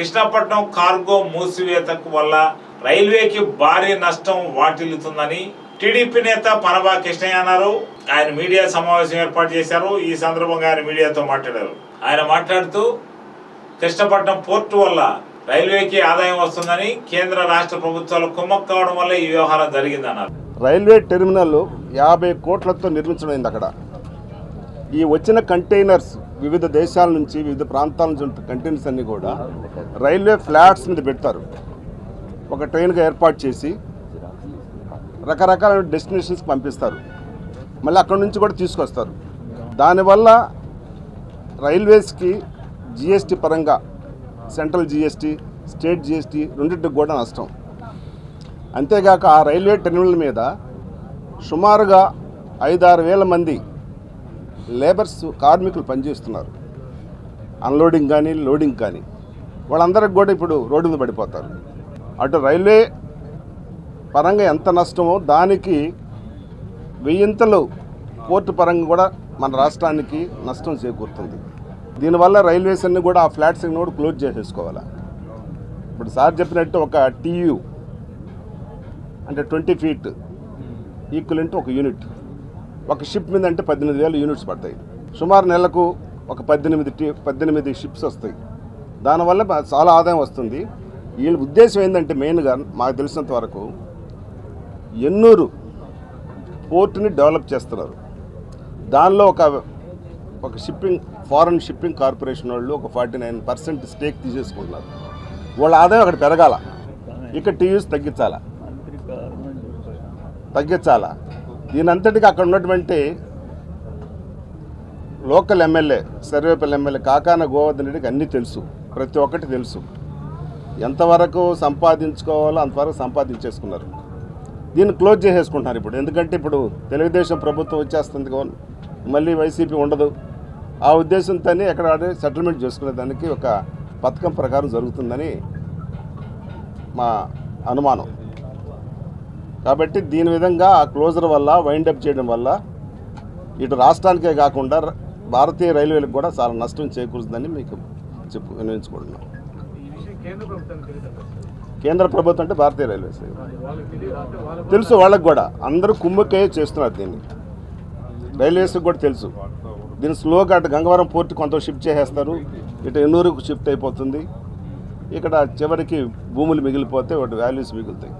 Krishnapatnam cargo మూసివేతకు వల్ల రైల్వేకి భారీ నష్టం వాటిల్లుతుందని టీడీపీ నేత పనబా కృష్ణయ్య అన్నారు. ఆయన మీడియా సమావేశం ఏర్పాటు చేశారు. ఈ సందర్భంగా ఆయన మీడియాతో మాట్లాడారు. ఆయన మాట్లాడుతూ కృష్ణపట్నం పోర్టు వల్ల రైల్వేకి ఆదాయం వస్తుందని కేంద్ర రాష్ట్ర ప్రభుత్వాలు కుమ్మక్ కావడం వల్ల ఈ వ్యవహారం జరిగిందన్నారు. రైల్వే టెర్మినల్ యాభై కోట్లతో నిర్మించడం అక్కడ. ఈ వచ్చిన కంటైనర్స్ వివిధ దేశాల నుంచి వివిధ ప్రాంతాల నుంచి కంటెంట్స్ కంటైనర్స్ అన్నీ కూడా రైల్వే ఫ్లాట్స్ మీద పెడతారు. ఒక ట్రైన్గా ఏర్పాటు చేసి రకరకాల డెస్టినేషన్స్కి పంపిస్తారు. మళ్ళీ అక్కడ నుంచి కూడా తీసుకొస్తారు. దానివల్ల రైల్వేస్కి జిఎస్టీ పరంగా సెంట్రల్ జిఎస్టీ స్టేట్ జిఎస్టీ రెండింటికి కూడా నష్టం. అంతేగాక ఆ రైల్వే టెర్మినల్ మీద సుమారుగా ఐదారు వేల మంది లేబర్స్ కార్మికులు పనిచేస్తున్నారు. అన్లోడింగ్ కానీ లోడింగ్ కానీ వాళ్ళందరికి కూడా ఇప్పుడు రోడ్డు మీద పడిపోతారు. అటు రైల్వే పరంగా ఎంత నష్టమో దానికి వెయ్యింతలు పోర్టు పరంగా కూడా మన రాష్ట్రానికి నష్టం చేకూరుతుంది. దీనివల్ల రైల్వేస్ అన్ని కూడా ఆ ఫ్లాట్స్ అన్ని కూడా క్లోజ్ చేసేసుకోవాలి? ఇప్పుడు సార్ చెప్పినట్టు ఒక టీయు అంటే ట్వంటీ ఫీట్ ఈక్వలెంట్ ఒక యూనిట్. ఒక షిప్ మీద అంటే పద్దెనిమిది వేల యూనిట్స్ పడతాయి. సుమారు నెలకు ఒక పద్దెనిమిది టీ పద్దెనిమిది షిప్స్ వస్తాయి. దానివల్ల చాలా ఆదాయం వస్తుంది. వీళ్ళ ఉద్దేశం ఏంటంటే మెయిన్గా మాకు తెలిసినంత వరకు ఎన్నూరు పోర్టుని డెవలప్ చేస్తున్నారు. దానిలో ఒక ఒక షిప్పింగ్ ఫారెన్ షిప్పింగ్ కార్పొరేషన్ వాళ్ళు ఒక ఫార్టీ నైన్ పర్సెంట్ స్టేక్ తీసేసుకుంటున్నారు. వాళ్ళ ఆదాయం అక్కడ పెరగాల. ఇక్కడ టీయూస్ తగ్గించాలా. తగ్గించాలా. ఈయనంతటికి అక్కడ ఉన్నటువంటి local MLA Sarvepalli MLA Kakani Govardhan రెడ్డికి అన్నీ తెలుసు. ప్రతి ఒక్కటి తెలుసు. ఎంతవరకు సంపాదించుకోవాలో అంతవరకు సంపాదించేసుకున్నారు. దీన్ని క్లోజ్ చేసేసుకుంటున్నారు ఇప్పుడు. ఎందుకంటే ఇప్పుడు తెలుగుదేశం ప్రభుత్వం వచ్చేస్తుంది మళ్ళీ వైసీపీ ఉండదు. ఆ ఉద్దేశంతోనే ఎక్కడ సెటిల్మెంట్ చేసుకునే దానికి ఒక పథకం ప్రకారం జరుగుతుందని మా అనుమానం. కాబట్టి దీని విధంగా ఆ క్లోజర్ వల్ల వైండప్ చేయడం వల్ల ఇటు రాష్ట్రానికే కాకుండా భారతీయ రైల్వేలకు కూడా చాలా నష్టం చేకూరుతుందని మీకు చెప్పు వినియోగించుకుంటున్నాం. కేంద్ర కేంద్ర ప్రభుత్వం అంటే భారతీయ రైల్వేస్ తెలుసు వాళ్ళకు కూడా. అందరూ కుమ్మకే చేస్తున్నారు దీన్ని. రైల్వేస్కి కూడా తెలుసు. దీన్ని స్లోగా అటు గంగవరం పోర్టు కొంత షిఫ్ట్ చేసేస్తారు. ఇటు ఎన్నూరుకు షిఫ్ట్ అయిపోతుంది. ఇక్కడ చివరికి భూములు మిగిలిపోతే వాటి వాల్యూస్ మిగులుతాయి.